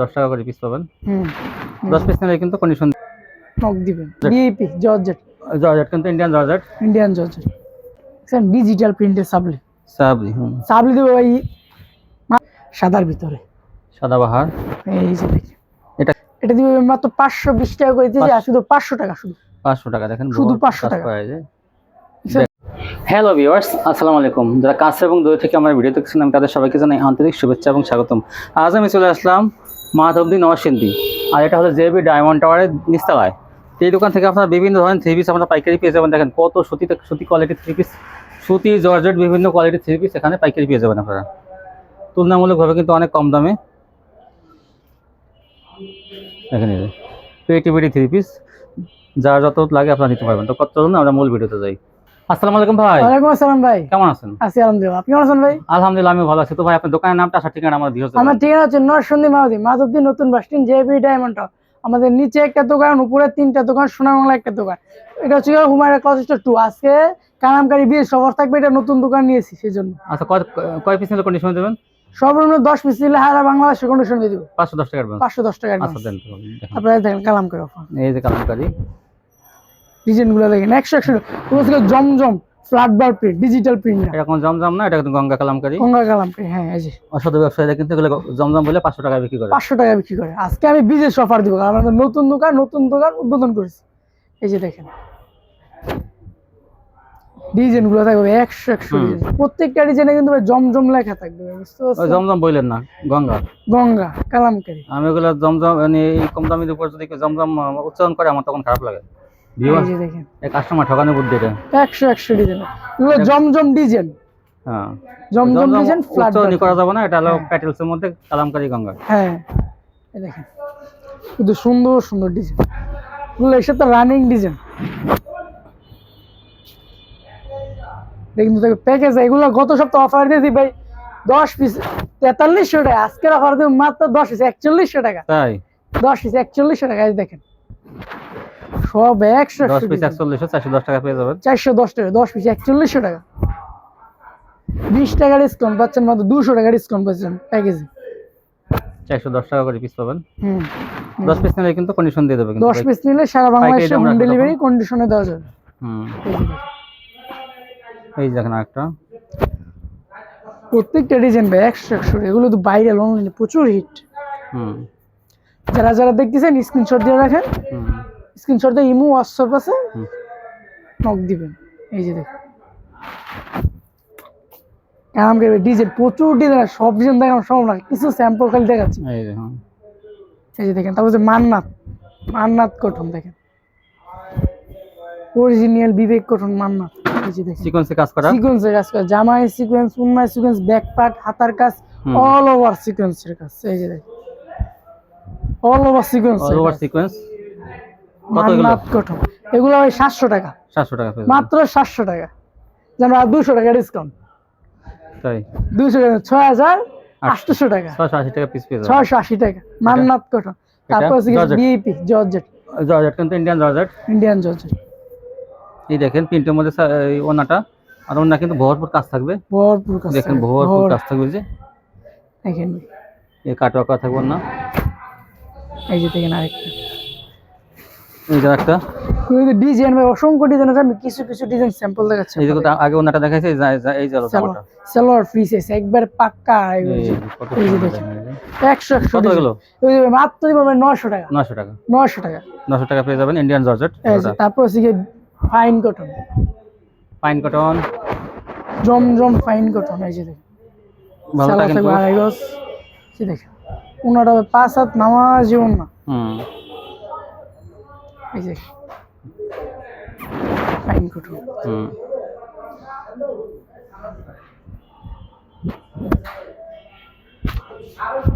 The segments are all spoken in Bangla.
দশ টাকা করে পিস পাবেন। দশ পিস নিলে কিন্তু কন্ডিশন নক দিবেন। ডিএপি জর্জেট জর্জেট কিন্তু Indian georgette Indian georgette digital প্রিন্টের সাবলি। সাবরি হুম। সাবলি দেবো ভাই সাদার ভিতরে। সাদাবাহার এই যে এটা এটা দিবে মাত্র পাঁচশো বিশ টাকা করে দিয়েছি আর শুধু পাঁচশো টাকা শুধু। পাঁচশো টাকা দেখেন শুধু বহুত 500 কাজ টাকা। হয়েছে। হ্যালো ভিউয়ার্স আসসালামু আলাইকুম। যারা কাছে এবং দূরে থেকে আমার ভিডিও দেখছেন আমি তাদের সবাইকে জানাই আন্তরিক শুভেচ্ছা এবং স্বাগতম। আজ আমি চলে আসলাম মাধবদী নরসিংদী। আর এটা হলো জেবি ডায়মন্ড টাওয়ারের নিস্তালায়। তো এই দোকান থেকে আপনারা বিভিন্ন ধরনের থ্রি পিস আপনারা পাইকারি পেয়ে যাবেন। দেখেন কত সুতি সুতি কোয়ালিটির থ্রি পিস সুতি, জর্জেট, বিভিন্ন কোয়ালিটির থ্রি পিস এখানে পাইকারি পেয়ে যাবেন আপনারা। তুলনামূলকভাবে কিন্তু অনেক কম দামে। এখানে পেটি পেটি থ্রি পিস যার যত লাগে আপনারা নিতে পারবেন। তো কত চলুন আমরা মূল ভিডিওতে যাই। আসসালামু আলাইকুম ভাই। ওয়ালাইকুম আসসালাম ভাই। কেমন আছেন? আছি আলহামদুলিল্লাহ। আপনি কেমন আছেন ভাই? আলহামদুলিল্লাহ আমি ভালো আছি। তো ভাই আপনার দোকানের নামটা আসার ঠিকানা আমার আমার ঠিকানা হচ্ছে নরসন্দী মাধবদী নতুন বাস স্ট্যান্ড জেবি ডায়মন্ড আমাদের নিচে একটা দোকান উপরে তিনটা দোকান সোনাবাংলা একটা দোকান। এটা হচ্ছে গিয়ে হুমায়রা ক্লথ স্টোর টু আজকে কালামকারী বিয়ে সবার থাকবে এটা নতুন দোকান নিয়েছি সেই জন্য আচ্ছা কয় পিস নিলে কন্ডিশন দেবেন? সর্বনিম্ন দশ পিস নিলে হারা বাংলাদেশের কন্ডিশন দিয়ে দিব। পাঁচশো দশ টাকা পাঁচশো দশ টাকা আচ্ছা। আপনারা দেখেন কালামকারী এই যে কালামকারি। ডিজাইনগুলো দেখেন একশো একশো। থেকে জমজম ফ্ল্যাট বার প্রিন্ট ডিজিটাল প্রিন্ট এটা কোনো জমজম না এটা কিন্তু গঙ্গা কালামকারি। গঙ্গা কালামকারী হ্যাঁ এই যে। অসাধু ব্যবসায়ীরা কিন্তু এগুলো জমজম বলে পাঁচশো টাকা বিক্রি করে। পাঁচশো টাকা বিক্রি করে। আজকে আমি অফার দিব কারণ আমাদের নতুন দোকান নতুন দোকান উদ্বোধন করেছি। এই যে দেখেন। ডিজাইনগুলো থাকবে একশো একশো প্রত্যেকটা ডিজাইনে কিন্তু জমজম লেখা থাকবে বুঝতে জমজম বললেন না গঙ্গা। গঙ্গা কালামকারী। আমি ওগুলো জমজম মানে কম দামির উপর যদি জমজম উচ্চারণ করে আমার তখন খারাপ লাগে। দেখেন। কাস্টমার ঠকানো বুদ্ধি এটা একশো একশো ডিজাইন এগুলো জমজম ডিজাইন হ্যাঁ। জমজম ডিজাইন ফ্ল্যাট উচ্চারণই করা যাবে না এটা হলো হ্যাঁ। প্যাটেলসের মধ্যে কালামকারি গঙ্গা। হ্যাঁ। এই দেখেন। কিন্তু সুন্দর সুন্দর ডিজাইন এগুলো এর সাথে রানিং ডিজাইন কিন্তু প্যাকেজ এগুলো গত সপ্তাহ অফার দিয়েছি ভাই দশ পিস তেতাল্লিশশো টাকা। আজকের অফার দেবো মাত্র দশ পিস একচল্লিশশো টাকা। তাই? দশ পিস একচল্লিশশো টাকা এই দেখেন। সব একশো দশ পিস একচল্লিশশো চারশো দশ টাকা পেয়ে যাবেন। চারশো দশ টাকা দশ পিস একচল্লিশশো টাকা। বিশ টাকা ডিসকাউন্ট পাচ্ছেন মাত্র দুশো টাকা ডিসকাউন্ট পাচ্ছেন প্যাকেজে চারশো দশ টাকা করে পিস পাবেন। হুম দশ পিস নিলে কিন্তু কন্ডিশন দিয়ে দেবে দশ পিস নিলে সারা বাংলাদেশে হোম ডেলিভারি কন্ডিশনে দেওয়া যাবে হুম। এই। দেখেন। একটা প্রত্যেকটা ডিজাইন ভাই একশো একশো এগুলো তো বাইরে অনলাইনে প্রচুর হিট হুম। যারা যারা দেখতেছেন স্ক্রিনশট দিয়ে রাখেন। হুম। স্ক্রিনশট দিয়ে ইমো হোয়াটসঅ্যাপ আছে নক দিবেন। এই যে দেখুন। কাম করবে ডিজাইন প্রচুর ডিজাইন সব ডিজাইন দেখানো সব না কিছু স্যাম্পল খালি দেখাচ্ছি। এই যে হ্যাঁ। এই যে দেখেন তারপর যে মান্নাত মান্নাত কটন দেখেন। অরিজিনাল বিবেক কটন মান্নাত এই যে দেখেন। সিকোয়েন্সে কাজ করা? সিকোয়েন্সের কাজ করে জামাই সিকোয়েন্স উন্মায় সিকোয়েন্স ব্যাক পার্ট হাতার কাজ অল ওভার সিকোয়েন্সের কাজ এই যে দেখেন। All over sequence all over sequence? Mannat cotton এগুলো ওই সাতশো টাকা। সাতশো টাকা মাত্র সাতশো টাকা। আর দুশো টাকা ডিসকাউন্ট তাই? দুশো টাকা ছয় হাজার আটশোশো টাকা। ছয়শো আশি টাকা পিস আশি টাকা। মান্নাত কটন তারপর হচ্ছে জর্জেট। জর্জেট। জর্জেট কিন্তু ইন্ডিয়ান জর্জেট। Indian georgette. এই দেখেন প্রিন্টের মধ্যে ওনাটা। আর ওনা কিন্তু ভরপুর কাজ থাকবে। ভরপুর কাজ দেখেন ভরপুর ভর- কাজ থাকবে যে। দেখেন। এই কাটোয়া করা থাকবে না এই যে দেখেন আরেকটা। এই যে একটা। ডিজাইন ভাই অসংখ্য ডিজাইন আছে আমি কিছু কিছু ডিজাইন স্যাম্পল দেখাচ্ছি এই যে আগে ওনাটা দেখাইছে এই যে- এই যে- এই যে হলো জামাটা। সালোয়ার ফ্রি সাইজ একবার পাক্কা এই যে, দেখেন। কত। ওই মাত্র দিব টাকা। নশো টাকা। নশো টাকা। নশো টাকা পেয়ে যাবেন ইন্ডিয়ান জর্জেট তারপর হচ্ছে ফাইন কটন পাইন কটন জমজম ফাইন কটন এই যে দেখেন। ভালো সালোয়ার থাকেন থাকবে আড়াই গজ। এই দেখেন। ওনাটা পাঁচ হাত নামা জীবন না। হুম। এই যে। ফাইন কটন হুম।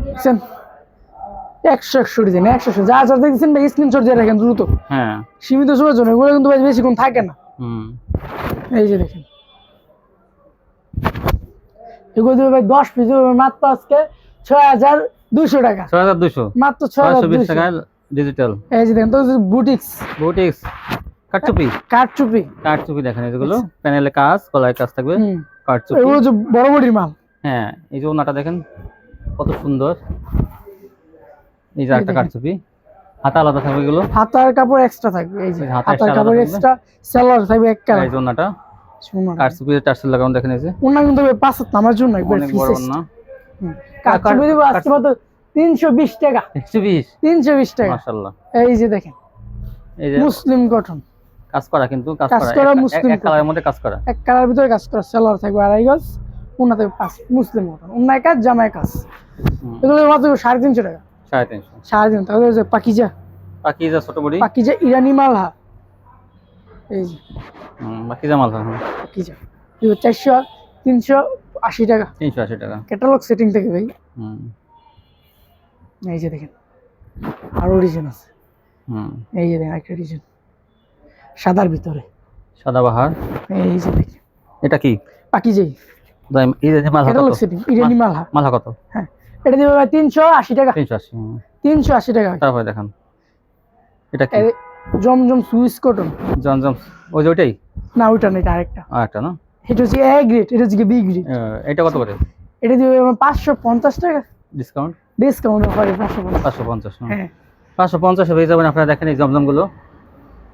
দেখছেন? একশো একশো ডিজাইন একশো একশো যা যা দেখছেন ভাই স্ক্রিনশট দিয়ে রাখেন দ্রুত। হ্যাঁ। সীমিত সময়ের জন্য এগুলো কিন্তু ভাই বেশিক্ষণ থাকে না। হুম। এই যে দেখেন। এগুলো দেবে ভাই দশ পিস মাত্র আজকে ছয় হাজার দুশো টাকা। ছয় হাজার দুশো মাত্র ছয় হাজার দুশো টাকায় ডিজিটাল এই যে দেখেন তো বুটিক্স বুটিক্স কাটচুপি কাঠচুপি? কাটচুপি দেখেন এগুলো। প্যানেলে কাজ গলায় কাজ থাকবে কাটচুপি এগুলো যে বড় বড়ির মাল। হ্যাঁ এই যে ওনাটা দেখেন কত সুন্দর। এই যে একটা। কারচুপি হাতা আলাদা থাকবে এগুলো। হাতার কাপড় এক্সট্রা থাকবে এই যে হাতার কাপড় এক্সট্রা সেলার থাকবে এক কালার। এই যে ওন্নাটা কারচুপি টার্সেল লাগানো দেখেন এই যে। ওনা কিন্তু পাঁচ হাত নামার জন্য একবার বড় ওন্না কাটছবি দিব আজকে মাত্র তিনশো বিশ টাকা। তিনশো বিশ? টাকা। এই যে দেখেন এই যে মুসলিম গঠন কাজ করা কিন্তু কাজ করা মুসলিম কালারের মধ্যে কাজ করা। এক কালার ভিতরে কাজ করা সেলার থাকবে আড়াই গজ থাকবে পাঁচ মুসলিম গঠন ওনায় কাজ জামায় কাজ। এগুলো মাত্র সাড়ে তিনশো টাকা। সাড়ে তিনশো। সাড়ে তিন তাহলে যে পাকিজা। যা ছোট বড়ি। পাকিজা ইরানি মালহা। এই যে। হুম, বাকি যা মাল হ্যাঁ পাকিজা চারশো তিনশো আশি টাকা। তিনশো আশি টাকা। ক্যাটালগ সেটিং থেকে ভাই। হুম। এই যে দেখেন আরও ডিজাইন আছে। হুম। এই যে দেখেন একটা ডিজাইন সাদার ভিতরে। সাদাবাহার এই যে দেখেন। এটা কি? পাকিজাই দাম- এই যে মালহা কত? হ্যাঁ এটা দিবে ভাই তিনশো আশি টাকা। তিনশো আশি হুম। তিনশো আশি টাকা। তারপরে দেখান। এটা কি? জমজম সুইস কটন। জমজম ওই যে ওইটাই? না ওইটা না এটা আরেকটা। আর একটা না? এটা হচ্ছে এ গ্রেড এটা হচ্ছে বি গ্রেড এটা কত করে? এটা দিবে পাঁচশো পঞ্চাশ টাকা। ডিসকাউন্ট ডিসকাউন্ট অফারে পাঁচশো পঞ্চাশ। পাঁচশো পঞ্চাশ হুম। হ্যাঁ। পাঁচশো পঞ্চাশে পেয়ে যাবেন আপনারা দেখেন এই জমজমগুলো।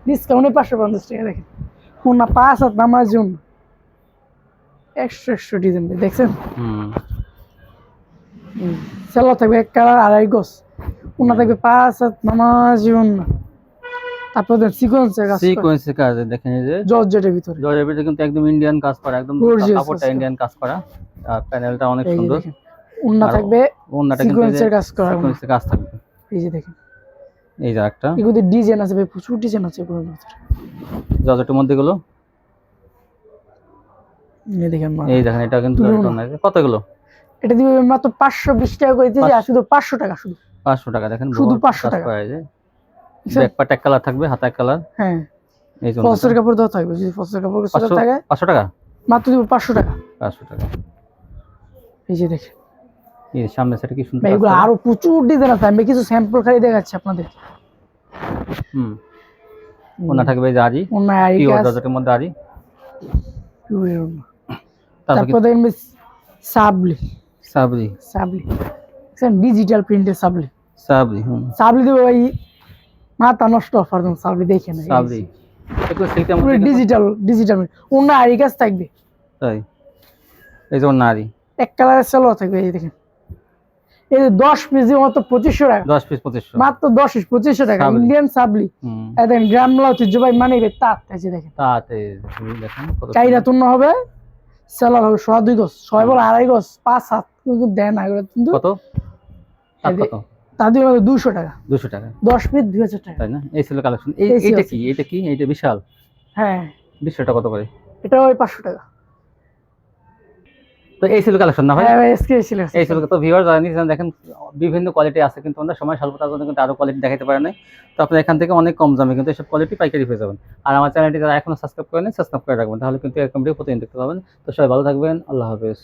ডিসকাউন্টে পাঁচশো পঞ্চাশ টাকা দেখেন। পাঁচ হাত নামার জন্য একশো একশো ডিজাইন দেখছেন? হুম। সেলো থাকবে এক কালার আড়াই গোস থাকবে পাঁচ হাত নামার জন্য দেন সিকোয়েন্সের কাজ সিকোয়েন্সের কাজ দেখেন এই যে। জর্জেটের ভিতরে। জয়ের ভিতরে কিন্তু একদম ইন্ডিয়ান কাজ করা একদম কাপড়টা ইন্ডিয়ান কাজ করা। আর প্যানেলটা অনেক সুন্দর। আর থাকবে ওন্নাটা সিকোয়েন্সের কাজ করা সিকোয়েন্সের কাজ থাকবে। এই যে দেখেন। এই যে একটা এগুলোতে ডিজাইন আছে ভাই প্রচুর ডিজাইন আছে এগুলোর ভিতরে। জর্জেটের মধ্যে গুলো এই দেখেন। এই দেখেন এটা কিন্তু ওন্না। কতগুলো এটা দিবে মাত্র পাঁচশো বিশ টাকা করে দিয়েছে আর শুধু পাঁচশো টাকা শুধু। পাঁচশো টাকা দেখেন শুধু বড় 500 টাকা। করা এই যে। বুঝছেন? এক কালার থাকবে হাতা এক কালার। হ্যাঁ। এই জন্য ফলসের কাপড় দেওয়া থাকবে যদি ফলসের কাপড় পাঁচশো থাকে। পাঁচশো টাকা? মাত্র দিব পাঁচশো টাকা। পাঁচশো টাকা। এই যে দেখেন। এই সামনে সেটা কি সুন্দর এগুলো আরও প্রচুর ডিজাইন আছে। আমি কিছু স্যাম্পল খালি দেখাচ্ছি আপনাদের। হুম। ওনা থাকবে এই যে আরি আরি পিওর মধ্যে আরি। তারপর কি? তারপর দেখবেন সাবলি। সাবরি ডিজিটাল প্রিন্টের সাবলি। সাবরি হুম। সাবলি দেবো ভাই। মাথা নষ্ট অফার দেবো সাবলি দেখে না সাবরি একটু সিল্কের মধ্যে ডিজিটাল ডিজিটাল অন্য আরি কাজ থাকবে। তাই। এই যে ওনা আরি এক কালারের সেলো থাকবে এই দেখেন। এই যে দশ পিস মাত্র পঁচিশশো টাকা। দশ পিস পঁচিশশো। মাত্র দশ পিস পঁচিশশো টাকা। ইন্ডিয়ান সাবলি। দেখেন গ্রামলা ঐতিহ্যবাহী মানে এই দেখেন। তাতে দেখেন কত চাহিদা তুন্ন হবে সেলার হবে সোয়া দুই গজ ছয় বল আড়াই গজ পাঁচ সাত কিন্তু। দেয় না এগুলো কিন্তু কত? তাদের মধ্যে দুশো টাকা। দুশো টাকা। দশ পিস দুই হাজার টাকা। তাই না? এই ছিল কালেকশন এই এই এইটা কি? এইটা কি? এইটা বিশাল। হ্যাঁ। বিশটা কত করে? এটা ওই পাঁচশো টাকা। তো এই ছিল কালেকশন না ভাই? হ্যাঁ এই ছিল তো ভিউয়ার যারা নিয়েছেন দেখেন বিভিন্ন কোয়ালিটি আছে কিন্তু আমরা সময় স্বল্পতার জন্য কিন্তু আরও কোয়ালিটি দেখাতে পারে নাই। তো আপনারা এখান থেকে অনেক কম দামে কিন্তু এসব কোয়ালিটি পাইকারি পেয়ে যাবেন। আর আমার চ্যানেলটি যারা এখনও সাবস্ক্রাইব করেন সাবস্ক্রাইব করে রাখবেন। তাহলে কিন্তু এরকম ভিডিও প্রতিদিন দেখতে পাবেন। তো সবাই ভালো থাকবেন। আল্লাহ হাফেজ।